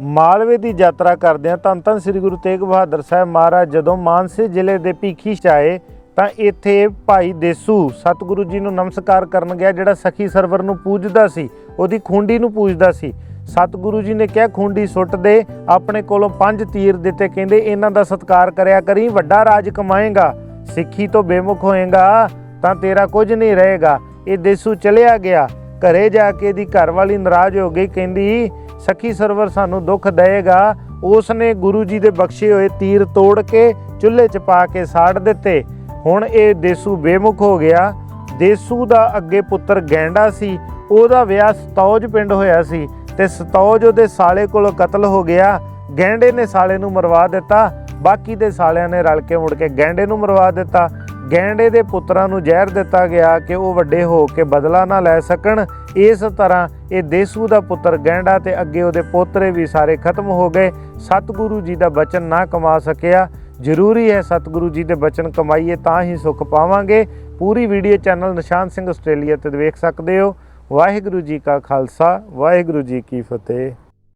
ਮਾਲਵੇ ਦੀ ਯਾਤਰਾ ਕਰਦਿਆਂ ਧੰਨ ਧੰਨ ਸ੍ਰੀ ਗੁਰੂ ਤੇਗ ਬਹਾਦਰ ਸਾਹਿਬ ਮਹਾਰਾਜ, ਜਦੋਂ ਮਾਨਸੇ ਜ਼ਿਲ੍ਹੇ ਦੇ ਭੀਖੀ 'ਚ ਆਏ ਤਾਂ ਇੱਥੇ ਭਾਈ ਦੇਸੂ ਸਤਿਗੁਰੂ ਜੀ ਨੂੰ ਨਮਸਕਾਰ ਕਰਨ ਗਿਆ, ਜਿਹੜਾ ਸਖੀ ਸਰਵਰ ਨੂੰ ਪੂਜਦਾ ਸੀ, ਉਹਦੀ ਖੁੰਡੀ ਨੂੰ ਪੂਜਦਾ ਸੀ। ਸਤਿਗੁਰੂ ਜੀ ਨੇ ਕਿਹਾ, ਖੁੰਡੀ ਸੁੱਟ ਦੇ, ਆਪਣੇ ਕੋਲੋਂ ਪੰਜ ਤੀਰ ਦਿੱਤੇ। ਕਹਿੰਦੇ, ਇਹਨਾਂ ਦਾ ਸਤਿਕਾਰ ਕਰਿਆ ਕਰੀ, ਵੱਡਾ ਰਾਜ ਕਮਾਏਗਾ, ਸਿੱਖੀ ਤੋਂ ਬੇਮੁਖ ਹੋਏਗਾ, ਤਾਂ ਤੇਰਾ ਕੁਝ ਨਹੀਂ ਰਹੇਗਾ। ਇਹ ਦੇਸੂ ਚਲਿਆ ਗਿਆ। ਘਰੇ ਜਾ ਕੇ ਦੀ ਘਰ ਵਾਲੀ ਨਾਰਾਜ਼ ਹੋ ਗਈ, ਕਹਿੰਦੀ, ਸਖੀ ਸਰਵਰ ਸਾਨੂੰ ਦੁੱਖ ਦੇਏਗਾ ਉਸ ਨੇ ਗੁਰੂ ਜੀ ਦੇ ਬਖਸ਼ੇ ਹੋਏ ਤੀਰ ਤੋੜ ਕੇ ਚੁੱਲ੍ਹੇ 'ਚ ਪਾ ਕੇ ਸਾੜ ਦਿੱਤੇ। ਹੁਣ ਇਹ ਦੇਸੂ ਬੇਮੁਖ ਹੋ ਗਿਆ। ਦੇਸੂ ਦਾ ਅੱਗੇ ਪੁੱਤਰ ਗੈਂਡਾ ਸੀ। ਉਹਦਾ ਵਿਆਹ ਸਤੌਜ ਪਿੰਡ ਹੋਇਆ ਸੀ ਤੇ ਸਤੌਜ ਉਹਦੇ ਸਾਲੇ ਕੋਲੋਂ ਕਤਲ ਹੋ ਗਿਆ। ਗੈਂਡੇ ਨੇ ਸਾਲੇ ਨੂੰ ਮਰਵਾ ਦਿੱਤਾ। ਬਾਕੀ ਦੇ ਸਾਲਿਆਂ ਨੇ ਰਲ ਕੇ ਮੁੜ ਕੇ ਗੈਂਡੇ ਨੂੰ ਮਰਵਾ ਦਿੱਤਾ। ਗੈਂਡੇ ਦੇ ਪੁੱਤਰਾਂ ਨੂੰ ਜ਼ਹਿਰ ਦਿੱਤਾ ਗਿਆ ਕਿ ਉਹ ਵੱਡੇ ਹੋ ਕੇ ਬਦਲਾ ਨਾ ਲੈ ਸਕਣ। ਇਸ ਤਰ੍ਹਾਂ ਇਹ ਦੇਸੂ ਦਾ ਪੁੱਤਰ ਗੈਂਡਾ ਤੇ ਅੱਗੇ ਉਹਦੇ ਪੋਤਰੇ ਵੀ ਸਾਰੇ ਖਤਮ ਹੋ ਗਏ। ਸਤਿਗੁਰੂ ਜੀ ਦਾ ਬਚਨ ਨਾ ਕਮਾ ਸਕਿਆ। ਜ਼ਰੂਰੀ ਹੈ ਸਤਿਗੁਰੂ ਜੀ ਦੇ ਬਚਨ ਕਮਾਈਏ ਤਾਂ ਹੀ ਸੁਖ ਪਾਵਾਂਗੇ। ਪੂਰੀ video channel Nishan Singh Australia ਤੇ ਵੇਖ ਸਕਦੇ ਹੋ। ਵਾਹਿਗੁਰੂ ਜੀ ਕਾ ਖਾਲਸਾ, ਵਾਹਿਗੁਰੂ ਜੀ ਕੀ ਫਤਿਹ।